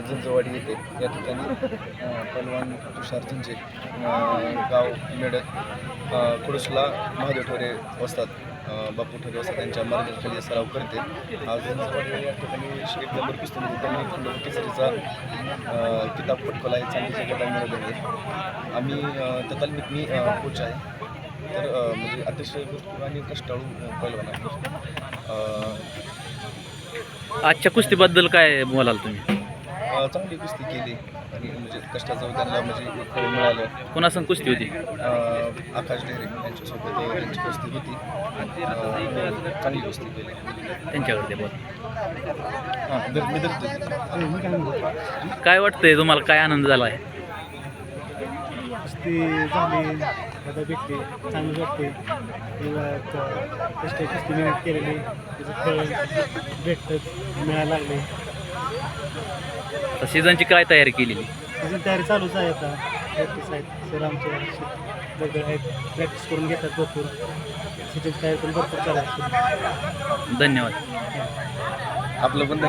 झंजवाडी येते. या ठिकाणी पलवान तुषार झंजे गाव मेडक कुडसला महादेव ठोरे वसतात. बापू ठोरे वसतात त्यांच्या मार्गदर्शनाखाली सराव करते. आज या ठिकाणी एक नंबर पिस्तूलमध्ये त्यांनी खंडोबा केसरीचा किताब पटकला आहे चांगली जगता मिळवले आहे. आम्ही अ, त्या मी कोच आहे. तर म्हणजे अतिशय आणि कष्टाळू पलवान पैलवान आहे. आजच्या कुस्तीबद्दल काय बोलाल तुम्ही? चांगली कुस्ती केली आणि म्हणजे कष्टाचं त्यांना म्हणजे फळ मिळालं. कोणासंग कुस्ती होती? अ, आकाश ढेरे यांच्यासोबत त्यांची कुस्ती होती. अ, चांगली कुस्ती केली. त्यांच्याकडे बोल. हां दर मी दर काय वाटतंय तुम्हाला? काय आनंद झाला आहे कुस्ती झाली आता भेटते चांगली वाटते किंवा कष्ट कुस्ती मेहनत केलेली. त्याचं फळ भेटतं मिळायला लागले. आता सीझनची काय तयारी केलेली? अजून तयारी चालूच आहे आता. प्रॅक्टिस आहेत. सर आमचे दगड आहेत. प्रॅक्टिस करून घेतात भरपूर. सीजनची तयारी पण भरपूर चालू आहे. धन्यवाद. आपलं पण